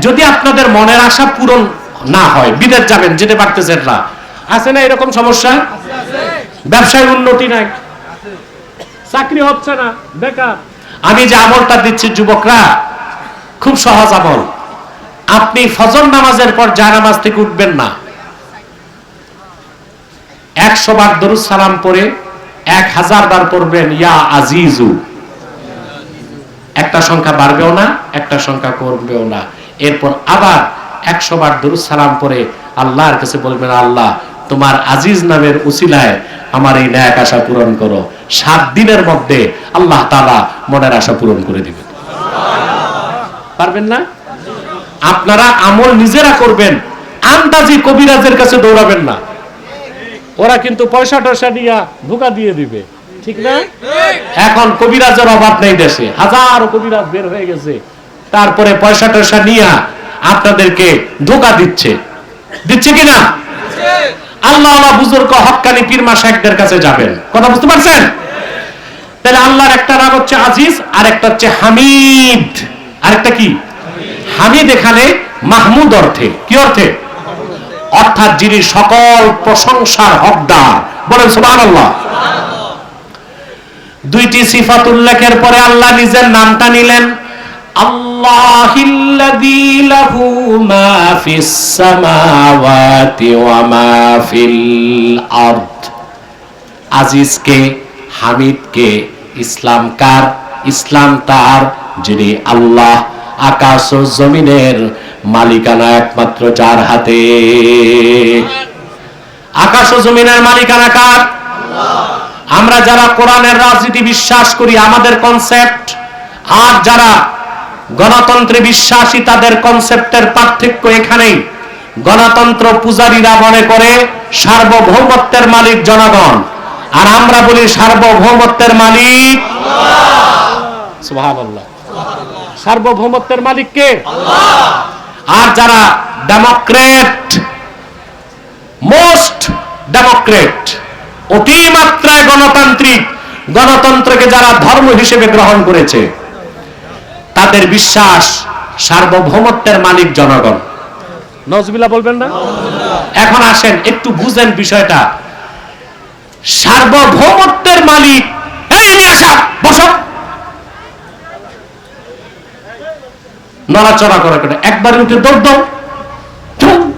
যদি আপনাদের মনের আশা পূরণ না হয়, বিদেশ যাবেন, যেতে পারতেছেন না। আছে না এরকম সমস্যা? ব্যবসায় উন্নতি নাই। চাকরি হচ্ছে না, বেকার। আমি যে আমলটা দিচ্ছি যুবকরা, খুব সহজ আমল। আপনি ফজর নামাজের পর জানামাজ থেকে উঠবেন না। একশো বার দরুদ সালাম পরে এক হাজার বার পড়বেন, ইয়া আজিজু। একটা সংখ্যা বাড়বেও না, একটা সংখ্যা করবেও না। এরপর আবার একশো বার দরুদ সালাম পরে আল্লাহর কাছে বলবেন আল্লাহ তোমার আজিজ নামের উসিলায় আমার এই ন্যাক আশা পূরণ করো। সাত দিনের মধ্যে আল্লাহ তালা মনের আশা পূরণ করে দিবেন। পারবেন না? আপনারা আমল নিজেরা করবেন আন্দাজি কবিরাজের কাছে দৌড়াবেন না। ওরা কিন্তু পয়সা টয়সা নিয়ে ধোকা দিয়ে দিবে ঠিক না? এখন কবিরাজের অভাব নেই দেশে। হাজারো কবিরাজ বের হয়ে গেছে। তারপরে পয়সা টয়সা নিয়ে আপনাদেরকে ধোকা দিচ্ছে। দিচ্ছে কিনা? আল্লাহ আল্লাহ বুজুর্গ হক্কানি পীরমা শেখদের কাছে যাবেন। কথা বুঝতে পারছেন? তাহলে আল্লাহর একটা নাম হচ্ছে আজিজ আর একটা হচ্ছে হামিদ। আরেকটা কি? হামিদ এখানে মাহমুদ অর্থে। কি অর্থে? অর্থাৎ যিনি সকল প্রশংসার হকদার। বলেন সুবহানাল্লাহ। দুইটি সিফাত উল্লেখের পরে আল্লাহ নিজের নামটা নিলেন। আল্লাহিল্লাযী লাহু মা ফিস সামাওয়াতি ওয়া মা ফিল আরদ। আজিজকে, হামিদকে, ইসলাম কার? ইসলাম তার, যিনি আল্লাহ আকাশ ও জমিনের মালিকানা একমাত্র যার হাতে। আকাশ ও জমিনের মালিকানা কার? আমরা যারা কোরআনের রাজনীতি বিশ্বাস করি, আমাদের কনসেপ্ট আর যারা গণতন্ত্রে বিশ্বাসী তাদের কনসেপ্টের পার্থক্য এখানেই। গণতন্ত্র পূজারীরা মনে করে সার্বভৌমত্বের মালিক জনগণ। আর আমরা বলি সার্বভৌমত্বের মালিক সার্বভৌমত্বের মালিক কে? আর যারা ডেমোক্রেট, মোস্ট ডেমোক্রেট, অতিমাত্রায় গণতান্ত্রিক, গণতন্ত্রকে যারা ধর্ম হিসেবে গ্রহণ করেছে তাদের বিশ্বাস সার্বভৌমত্বের মালিক জনগণ। নজবিলা বলবেন না? এখন আসেন একটু বুঝেন বিষয়টা। সার্বভৌমত্বের মালিক বসো। নড়াচড়া করে করে একবার উঠে দৌড় দাও।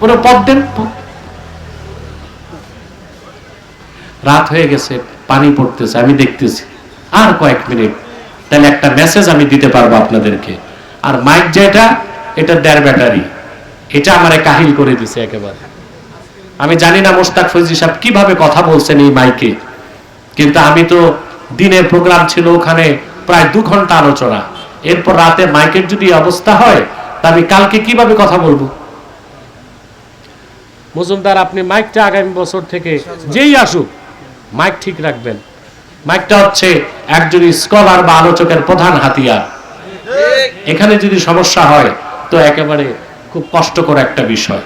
ওরে পথ দেন। রাত হয়ে গেছে পানি পড়তেছে আমি দেখতেছি। আর কয়েক মিনিট। তাহলে একটা মেসেজ আমি দিতে পারব আপনাদেরকে। আর মাইক যেটা, এটা দেড় ব্যাটারি। এটা আমারে কাহিল করে দিছে একেবারে। আমি জানি না মোস্তাক ফৈজি সাহেব কীভাবে কথা বলছেন এই মাইকে কিন্তু আমি তো দিনের প্রোগ্রাম ছিল ওখানে প্রায় দু ঘণ্টা আলোচনা। এরপর রাতে মাইকের যদি অবস্থা হয়, তা আমি কালকে কীভাবে কথা বলব? মজুমদার, আপনি মাইকটা আগামী বছর থেকে যেই আসুক মাইক ঠিক রাখবেন। মাইকটা হচ্ছে একজন স্কলার বা আলোচকের প্রধান হাতিয়ার। এখানে যদি সমস্যা হয় তো একেবারে খুব কষ্টকর একটা বিষয়।